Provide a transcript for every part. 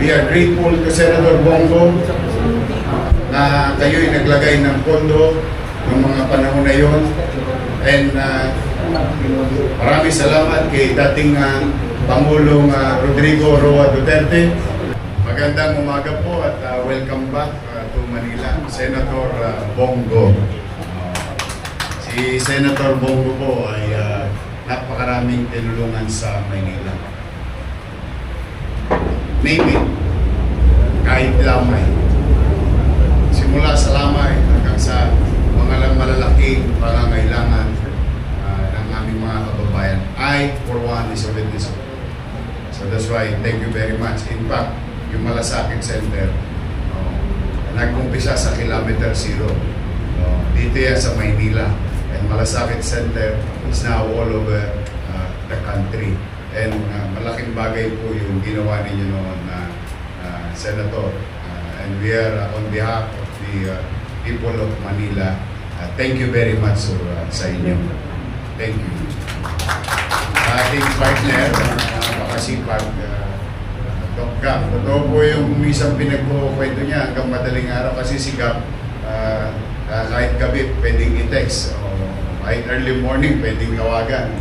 We are grateful to Senator Bongo na kayo'y naglagay ng pondo ng mga panahon na yon. And uh, maraming salamat kay dating uh, Pangulong uh, Rodrigo Roa Duterte. Magandang umaga po at uh, welcome back uh, to Manila, Senator uh, Bongo. Si Senator Bongo po ay uh, napakaraming tinulungan sa Maynila. Name it, kahit lamay. Simula sa lamay hanggang sa mga malalaking pangangailangan uh, ng aming mga kababayan. I, for one, is a witness of it. So that's why, thank you very much. In fact, yung Malasakit Center, uh, nag-umpisa sa kilometer zero. Uh, dito yan sa Maynila. And Malasakit Center is now all over uh, the country. And uh, malaking bagay po yung ginawa ninyo noon na uh, Senator. Uh, and we are uh, on behalf of the uh, people of Manila, uh, thank you very much uh, sa inyo. Thank you. Ating partner, uh, makasipag, uh, Doc Gap. Totoo po yung isang pinagkukwento niya hanggang madaling araw kasi si Gap, uh, uh, kahit gabi pwedeng i-text o kahit early morning pwedeng tawagan.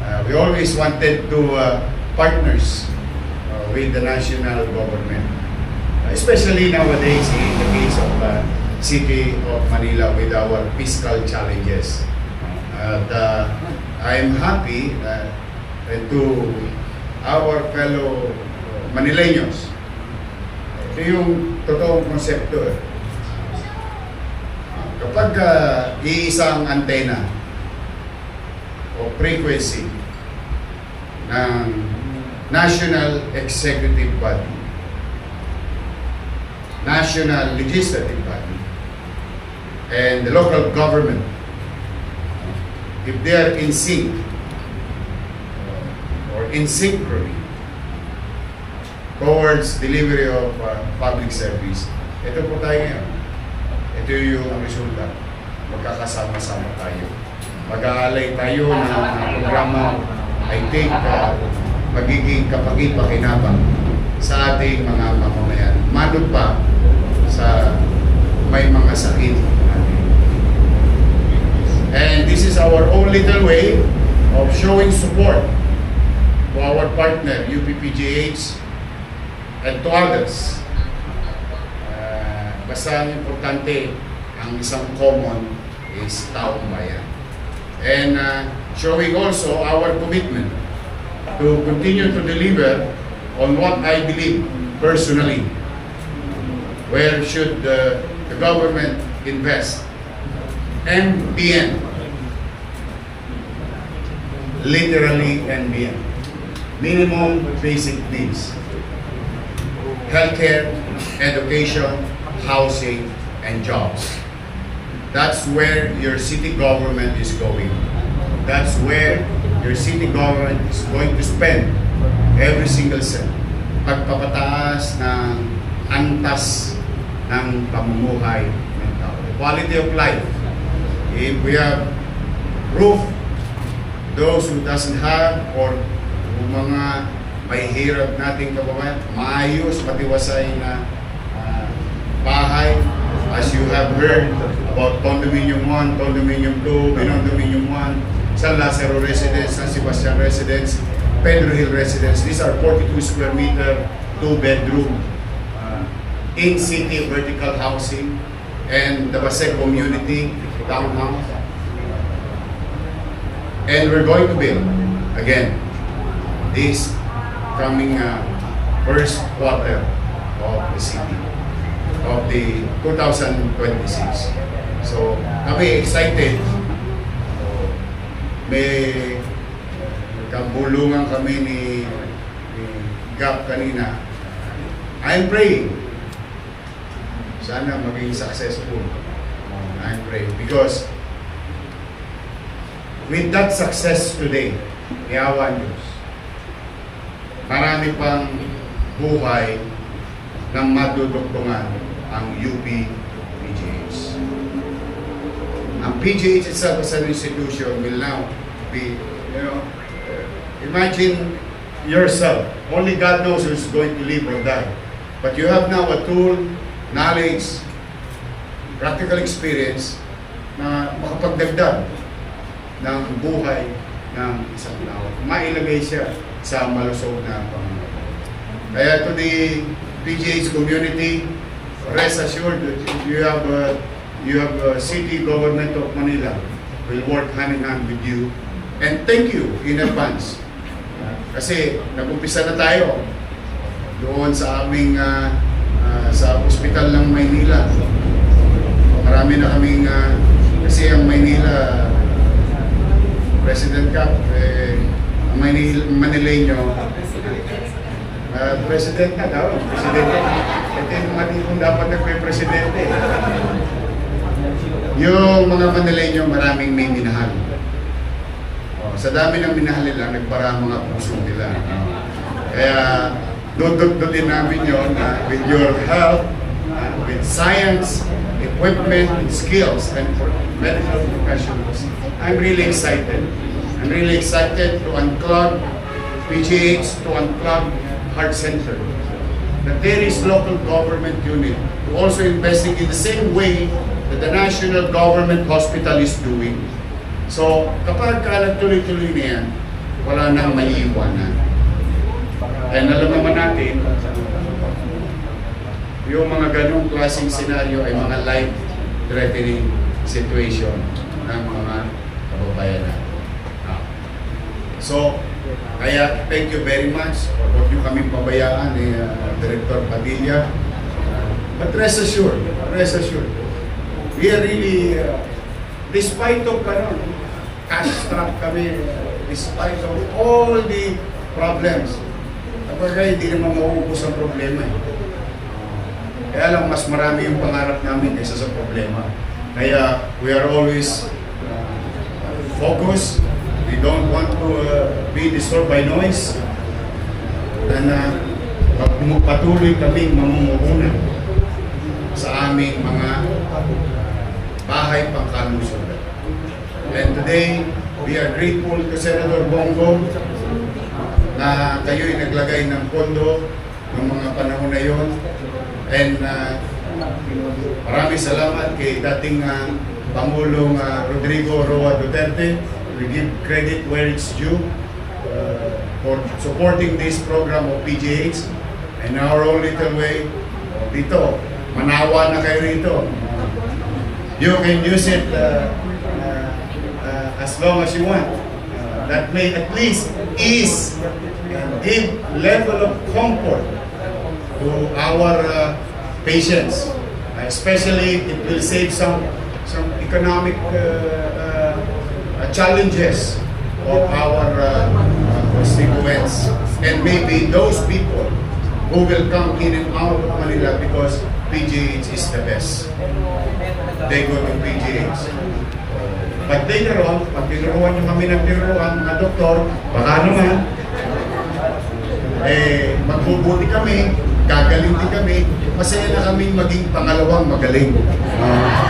Uh, we always wanted to uh, partners uh, with the national government. Uh, especially nowadays in the case of uh, City of Manila with our fiscal challenges. At uh, I'm happy uh, to our fellow Manileños. Ito yung totoong konsepto. Eh. Kapag uh, iisang antena o frequency ng National Executive Body, National Legislative Body, and the local government, if they are in sync uh, or in synchrony towards delivery of uh, public service, ito po tayo ngayon. Ito yung resulta. Magkakasama-sama tayo. Mag-aalay tayo ng programa I think uh, magiging kapagi-pakinabang sa ating mga mamamayan. Manod pa sa may mga sakit. And this is our own little way of showing support to our partner, UPPGH, and to others. Uh, basta ang importante, ang isang common is taong bayan. And uh, showing also our commitment to continue to deliver on what I believe personally. Where should the, the government invest? MBN. Literally MBN. Minimum basic needs. Healthcare, education, housing, and jobs. That's where your city government is going. That's where your city government is going to spend every single cent. Pagpapataas ng antas ng pamumuhay ng tao. Quality of life. If we have roof, those who doesn't have or yung mga may hirap nating kababayan, maayos, matiwasay na ah, bahay, as you have heard about Condominium 1, Condominium 2, Binondominium 1, San Lazaro Residence, San Sebastian Residence, Pedro Hill Residence. These are 42 square meter, two bedroom, uh, in-city vertical housing, and the Basec community downtown. And we're going to build, again, this coming uh, first quarter of the city of the 2026. So, kami excited. May kabulungan kami ni, ni Gap kanina. I'm praying. Sana maging successful. I'm praying. Because with that success today, iyawan Diyos, marami pang buhay ng madudugtungan ang UP. Ang PGH itself as an institution will now be, you know, uh, imagine yourself, only God knows who's going to live or die. But you have now a tool, knowledge, practical experience na makapagdagdag ng buhay ng isang tao. Mailagay siya sa malusog na Panginoon. Kaya to the PGH community, rest assured that you have uh, you have uh, city government of Manila will work hand in hand with you. And thank you in advance. Kasi nag-umpisa na tayo doon sa aming uh, uh, sa ospital ng Maynila. Marami na kaming uh, kasi ang Maynila President Cap, eh, ang Manil Manileño, uh, President na daw, Presidente. Ito yung matipong dapat nagpe-presidente. Yung mga Manileño, maraming may minahal. Oh, sa dami ng minahal nila, nagbara ang mga puso nila. Kaya, dudugdugin namin yon na with your help, uh, with science, equipment, and skills, and for medical professionals, I'm really excited. I'm really excited to unclog PGH, to unclog Heart Center. That there is local government unit to also investing in the same way that the national government hospital is doing. So, kapag ka tuloy-tuloy na yan, wala nang maiiwanan. And alam naman natin, yung mga ganong klaseng senaryo ay mga life-threatening situation ng mga kababayan natin. Ah. So, kaya thank you very much. Huwag niyo kami pabayaan ni uh, Director Padilla. But rest assured, rest assured, we are really, uh, despite of ano, cash trap kami, despite of all the problems, kapag hindi naman mauubos ang problema. Eh. Kaya lang, mas marami yung pangarap namin kaysa sa problema. Kaya we are always uh, focused. We don't want to uh, be disturbed by noise. And uh, patuloy kaming mamumuhunan sa aming mga bahay pangkalusugan. And today, we are grateful to Senator Bongo na kayo'y naglagay ng pondo ng mga panahon na yon. And uh, maraming salamat kay dating uh, Pangulong uh, Rodrigo Roa Duterte. We give credit where it's due uh, for supporting this program of PGH. And our own little way, dito, manawa na kayo rito. You can use it uh, uh, uh, as long as you want. Uh, that may at least ease and give level of comfort to our uh, patients. Uh, especially, it will save some some economic uh, uh, challenges of our uh, uh, constituents and maybe those people who will come in and out of Manila because PGH is the best. They go to PGH. But later on, pag tinuruan nyo kami ng tinuruan, mga doktor, baka naman, eh, magbubuti kami, gagaling din kami, masaya na kaming maging pangalawang magaling. Ah.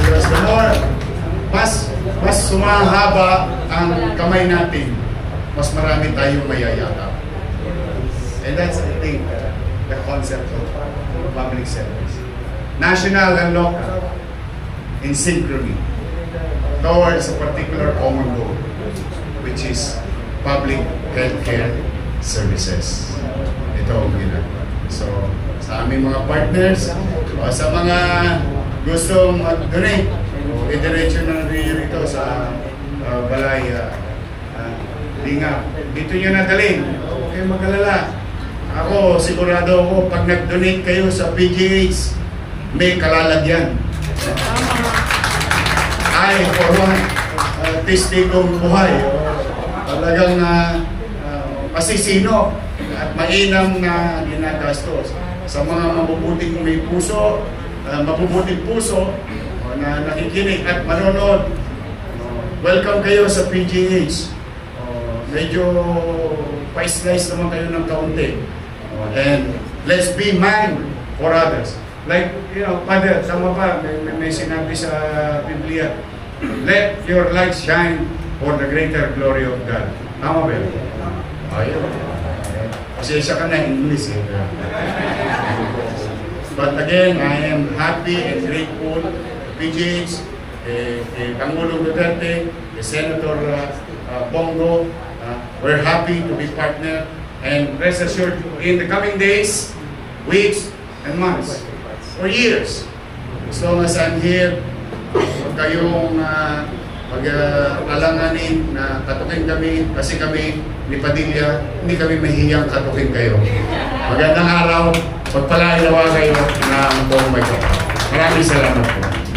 Because the more, mas, mas sumahaba ang kamay natin, mas marami tayong mayayakap. And that's, think, uh, the concept of public service. National and local, in synchrony, towards a particular common goal, which is public healthcare services. Ito ang ginagawa. So, sa aming mga partners, o sa mga gustong mag-donate, i-diretso na rin rito sa uh, balay uh, uh, Linga. Dito nyo nadalhin. Huwag kayong mag-alala. Ako, sigurado ako, pag nag-donate kayo sa PGH, may kalalagyan. Ay, for one, uh, testigong buhay. Talagang uh, uh, masisino at mainam na ginagastos. Sa mga mabubuting may puso, uh, mabubuting puso uh, na nakikinig at manonood, uh, welcome kayo sa PGH. Medyo pa-slice naman kayo ng kaunti. And let's be man for others. Like, you know, Father, tama pa, may, may, may sinabi sa Biblia, let your light shine for the greater glory of God. Tama ba yun? Ayun. Pasensya ka na, English eh. But again, I am happy and grateful to PGH, eh, eh, Pangulong Duterte, eh, Senator uh, uh, Bongo. Uh, we're happy to be partner and rest assured in the coming days, weeks, and months, or years, as long as I'm here, huwag kayong uh, mag-alanganin na katukin kami kasi kami ni Padilla, hindi kami mahihiyang katukin kayo. Magandang araw, pagpalain nawa kayo ng buong may Maraming salamat po.